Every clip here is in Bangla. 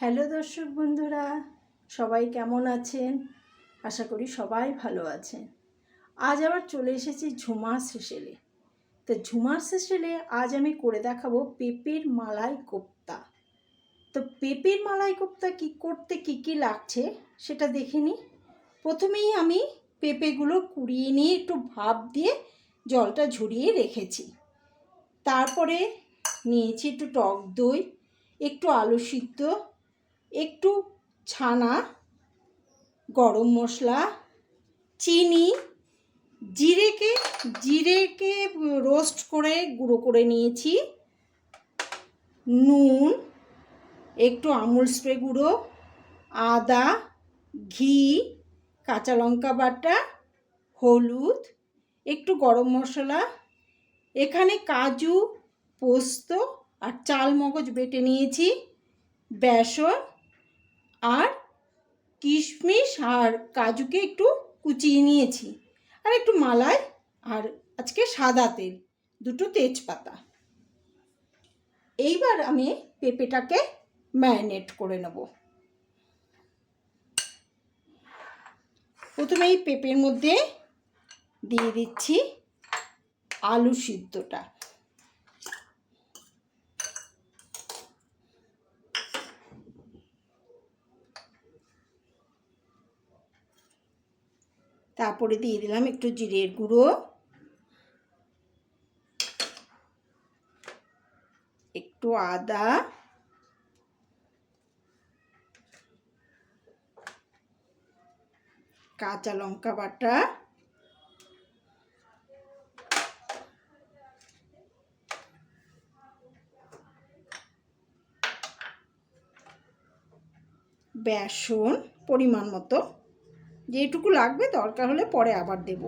হ্যালো দর্শক বন্ধুরা, সবাই কেমন আছেন? আশা করি সবাই ভালো আছেন। আজ আবার চলে এসেছি ঝুমার সেসেলে তো ঝুমার সেসেলে আজ আমি করে দেখাবো পেঁপের মালাই কোপ্তা। তো পেঁপের মালাই কোপ্তা কি করতে কি কি লাগছে সেটা দেখে নিই। প্রথমেই আমি পেঁপেগুলো কুড়িয়ে নিয়ে একটু ভাপ দিয়ে জলটা ঝরিয়ে রেখেছি। তারপরে নিয়েছি একটু টক দই, একটু আলু সিদ্ধ একটু ছানা, গরম মশলা, চিনি, জিরেকে জিরেকে রোস্ট করে গুঁড়ো করে নিয়েছি। নুন, একটু আমুল স্প্রে গুঁড়ো, আদা, ঘি, কাঁচা লঙ্কা বাটা, হলুদ, একটু গরম মশলা, এখানে কাজু, পোস্ত আর চাল মগজ বেটে নিয়েছি, বেসন আর কিশমিশ আর কাজুকে একটু কুচিয়ে নিয়েছি। আর একটু মালাই আর আজকে সাদা তেল, দুটো তেজপাতা। এইবার আমি পেঁপেটাকে ম্যারিনেট করে নেব। প্রথমে এই পেঁপের মধ্যে দিয়ে দিচ্ছি আলু সিদ্ধটা। তারপরে দিয়ে দিলাম একটু জিরের গুঁড়ো। একটু আদা। কাঁচা লঙ্কা বাটা। বেসন পরিমাণ মতো। যেটুকু লাগবে দরকার হলে পরে আবার দেব।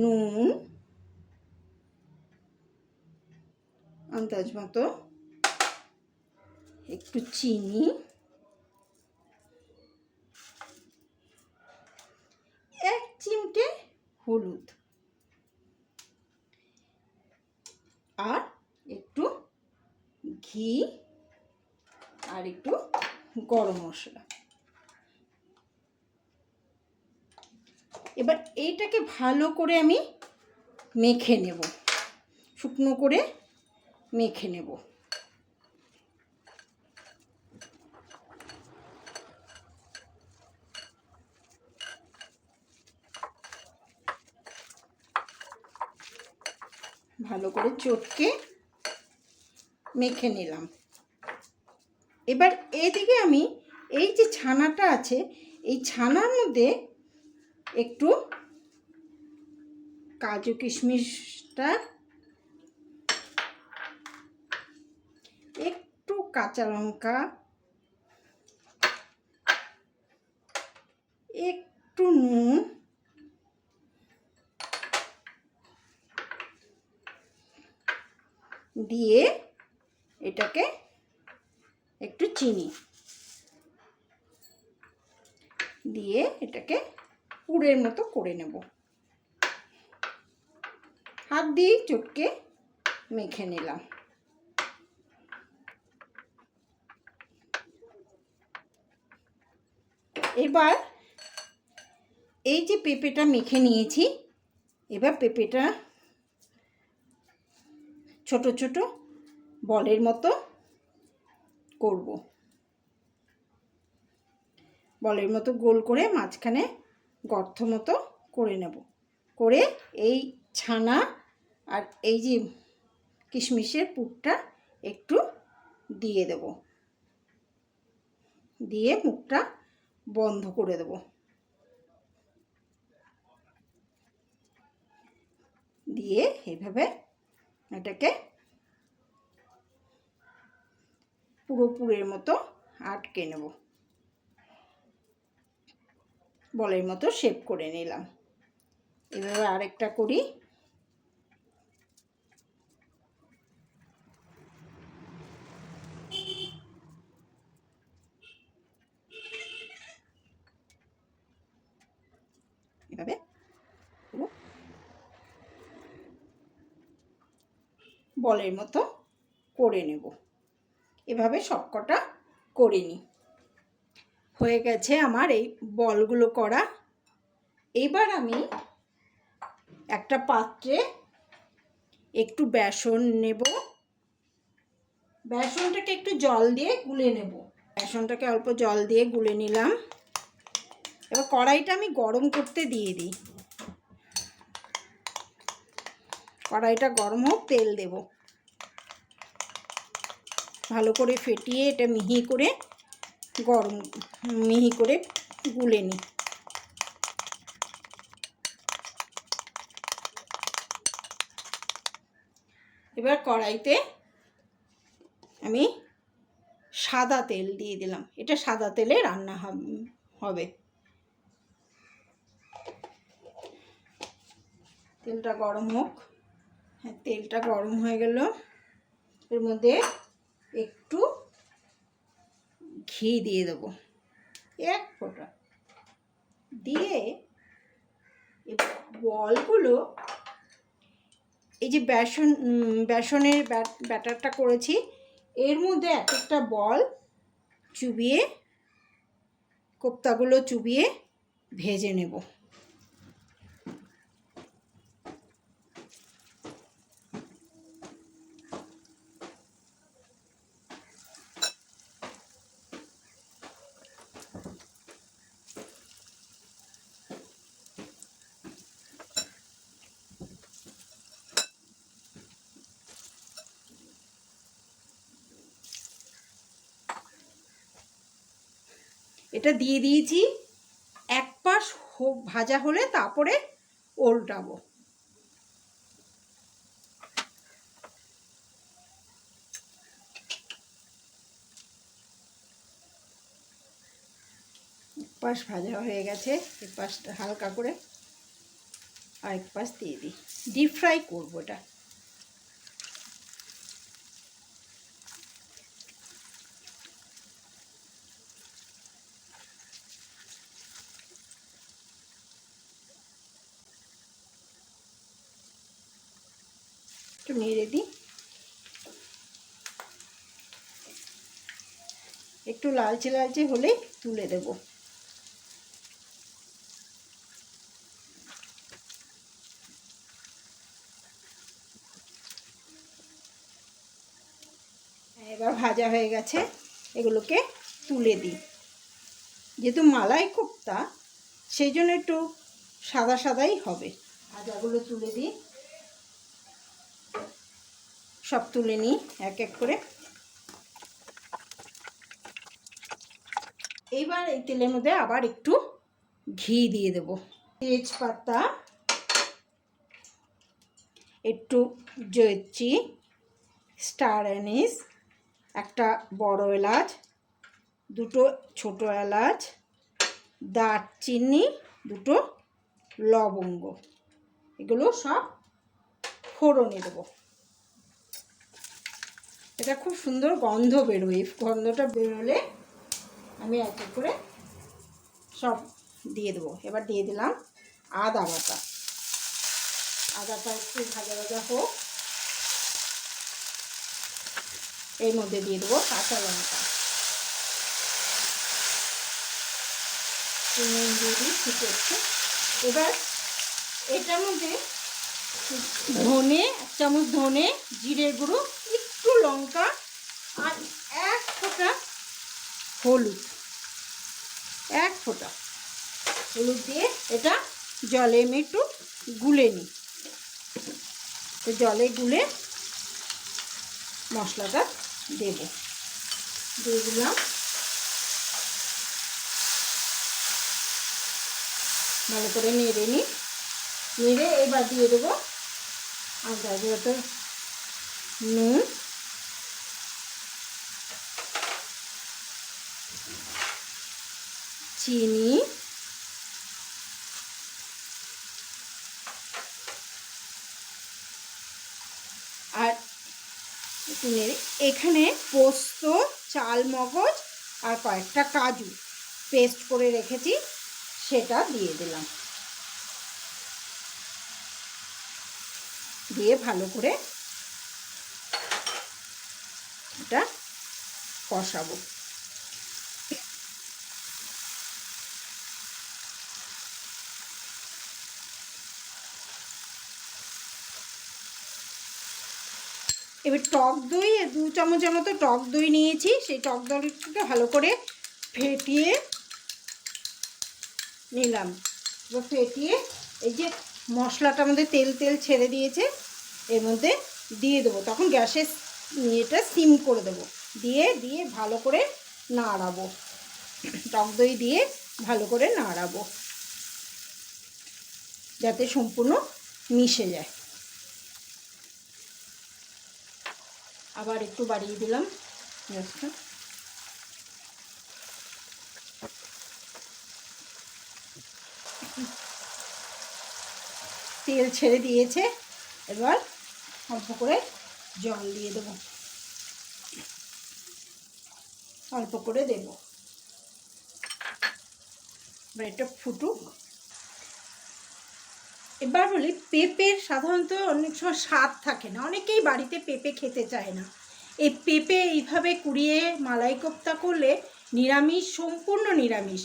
নুন, আন্দাজ মতো, একটু চিনি, এক চিমটে হলুদ, আর একটু ঘি, আর একটু গরম মশলা। এবার এইটাকে ভালো করে আমি মেখে নেব। শুকনো করে মেখে নেব। ভালো করে চটকে মেখে নিলাম। এবার এদিকে আমি এই যে ছানাটা আছে, এই ছানার মধ্যে একটু কাজু কিশমিশটা, একটু কাঁচা লঙ্কা, একটু নুন, দিয়ে এটাকে একটু চিনি দিয়ে এটাকে পুরের মতো করে নেব। হাত দিয়ে চটকে মেখে নিলাম। এবার এই যে পেঁপেটা মেখে নিয়েছি, এবার পেঁপেটা ছোট ছোট বলের মতো করব। বলের মতো গোল করে মাঝখানে গর্ত মতো করে নেব। করে এই ছানা আর এই যে কিশমিশের পুরটা একটু দিয়ে দেব। দিয়ে মুখটা বন্ধ করে দেব। দিয়ে এভাবে এটাকে পুরো পুরের মতো আটকে নেব। বলের মতো শেপ করে নিলাম। এভাবে আরেকটা করি। বলের মতো করে নেব। এভাবে সবকটা করে নিই হয়ে গেছে আমার এই বলগুলো করা। এবার আমি একটা পাত্রে একটু বেসন নেব। বেসনটাকে একটু জল দিয়ে গুলে নেব। বেসনটাকে অল্প জল দিয়ে গুলে নিলাম। এবার কড়াইটা আমি গরম করতে দিয়ে দিই। কড়াইটা গরম হোক, তেল দেব। ভালো করে ফেটিয়ে এটা মিহি করে গরম, মিহি করে গুলে নিই। এবার কড়াইতে আমি সাদা তেল দিয়ে দিলাম। এটা সাদা তেলে রান্না হবে তেলটা গরম হোক। হ্যাঁ তেলটা গরম হয়ে গেল। এর মধ্যে একটু ঘি দিয়ে দেবো। এক ফোঁটা। দিয়ে বলগুলো, এই যে বেসন বেসনের ব্যাটারটা করেছি, এর মধ্যে এক একটা বল চুবিয়ে, কোপ্তাগুলো চুবিয়ে ভেজে নেব। এটা দিয়ে দিয়েছি। এক পাশ ভাজা হলে তারপরে ওল্টাবো। পাশ ভাজা হয়ে গেছে এক পাশটা হালকা করে আর এক পাশ দিয়ে দিই। ডিপ ফ্রাই করব এটা। একটু নেড়ে দিই। একটু লালচে লালচে হলে তুলে দেব। এবার ভাজা হয়ে গেছে, এগুলোকে তুলে দিই। যেহেতু মালাই কোপ্তা, সেই জন্য একটু সাদা সাদাই হবে। ভাজাগুলো তুলে দিই। সব তুলে নিই, এক এক করে। এইবার এই তেলের মধ্যে আবার একটু ঘি দিয়ে দেব। তেজপাতা, একটু জয়চি স্টার অ্যানিস, একটা বড় এলাচ, দুটো ছোট এলাচ, দারচিনি, দুটো লবঙ্গ। এগুলো সব ফোড়নে দেবো। এটা খুব সুন্দর গন্ধ বেরোয়। এই গন্ধটা বেরোলে আমি এক করে সব দিয়ে দেবো। এবার দিয়ে দিলাম আদা বাটা। আদাটা একটু ভাজা ভাজা হোক। এর মধ্যে দিয়ে দেবো কাঁচা লঙ্কা। ঠিক আছে। এবার এটার মধ্যে ধনে, এক চামচ ধনে জিরে গুঁড়ো লঙ্কা আর এক ফোঁটা হলুদ। এক ফোঁটা হলুদ দিয়ে এটা জলে আমি একটু গুলে নিই। তো জলে গুলে মশলাটা দেব। দিয়ে দিলাম ভালো করে নেড়ে নিই। নেড়ে এবার দিয়ে দেবো আদা যত নুন চিনি। আর এখানে পোস্ত চাল মগজ আর কয়েকটা কাজু পেস্ট করে রেখেছি, সেটা দিয়ে দিলাম। দিয়ে ভালো করে এটা কষাবো। এবার টক দই দু চামচের মতো টক দই নিয়েছি। সেই টক দইটাকে ভালো করে ফেটিয়ে নিলাম। এবার ফেটিয়ে এই যে মশলাটা আমাদের তেল তেল ছেড়ে দিয়েছে, এর মধ্যে দিয়ে দেবো। তখন গ্যাসের এটা সিম করে দেবো। দিয়ে দিয়ে ভালো করে নাড়াবো। টক দই দিয়ে ভালো করে নাড়াবো। যাতে সম্পূর্ণ মিশে যায়। আবার একটু বাড়িয়ে দিলাম। গ্যাসটা তেল ছেড়ে দিয়েছে। এবার অল্প করে জল দিয়ে দেবো। অল্প করে দেব। এবার এটা ফুটুক। এবার বলি পেঁপের সাধারণত অনেক সময় স্বাদ থাকে না। অনেকেই বাড়িতে পেঁপে খেতে চায় না। এই পেঁপে এইভাবে কুড়িয়ে মালাই কোপ্তা করলে নিরামিষ, সম্পূর্ণ নিরামিষ।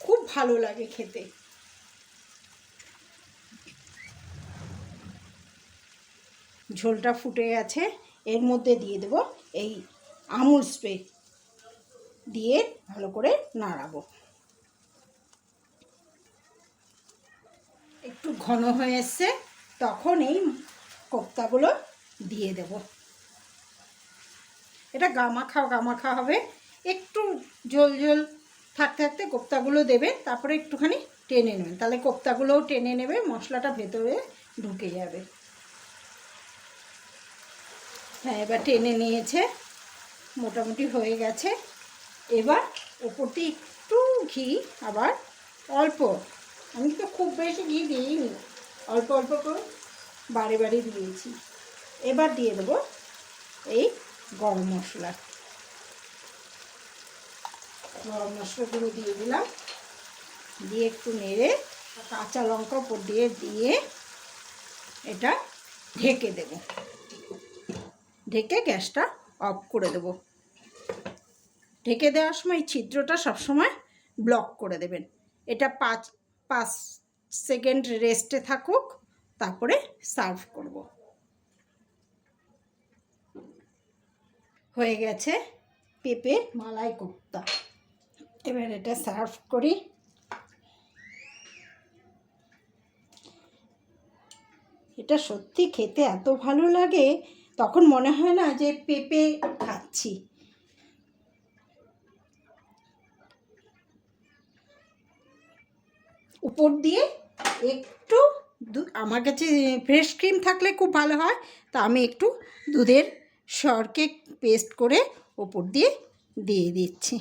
খুব ভালো লাগে খেতে। ঝোলটা ফুটে গেছে। এর মধ্যে দিয়ে দেব এই আমুল স্প্রে দিয়ে ভালো করে নাড়াবো। একটু ঘন হয়ে এসছে, তখন এই কোপ্তাগুলো দিয়ে দেব। এটা গামাখা গামাখা হবে। একটু জল জল থাকতে থাকতে কোপ্তাগুলো দেবে, তারপরে একটুখানি টেনে নেবেন। তাহলে কোপ্তাগুলোও টেনে নেবে, মশলাটা ভেতরে ঢুকে যাবে। হ্যাঁ এবার টেনে নিয়েছে, মোটামুটি হয়ে গেছে। এবার ওপর একটু ঘি, আবার অল্প আমি তো খুব বেশি ঘি দিইনি। অল্প অল্প করে বাড়ি বাড়ি দিয়েছি। এবার দিয়ে দেবো এই গরম মশলা। গরম মশলাগুলো দিয়ে দিলাম। দিয়ে একটু নেড়ে কাঁচা লঙ্কা উপর দিয়ে দিয়ে এটা ঢেকে দেব। ঢেকে গ্যাসটা অফ করে দেব। ঢেকে দেওয়ার সময় ছিদ্রটা সবসময় ব্লক করে দেবেন। এটা পাঁচ পাঁচ সেকেন্ড রেস্টে থাকুক, তারপরে সার্ভ করব। হয়ে গেছে পেঁপে মালাই কোপ্তা। এবার এটা সার্ভ করি। এটা সত্যি খেতে এত ভালো লাগে, তখন মনে হয় না যে পেঁপে খাচ্ছি। উপর দিয়ে একটু আমার কাছে ফ্রেশ ক্রিম থাকলে খুব ভালো হয়। তা আমি একটু দুধের সরকে পেস্ট করে ওপর দিয়ে দিয়ে দিচ্ছি।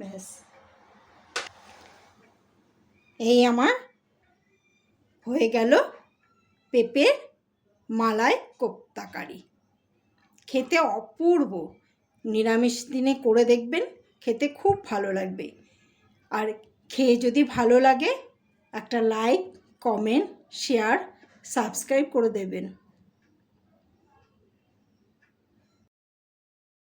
ব্যাস। এই আমার হয়ে গেল পেঁপের মালাই কোপ্তাকারি। খেতে অপূর্ব। নিরামিষ দিনে করে দেখবেন। খেতে খুব ভালো লাগবে। আর খেয়ে যদি ভালো লাগে, একটা লাইক কমেন্ট শেয়ার সাবস্ক্রাইব করে দেবেন।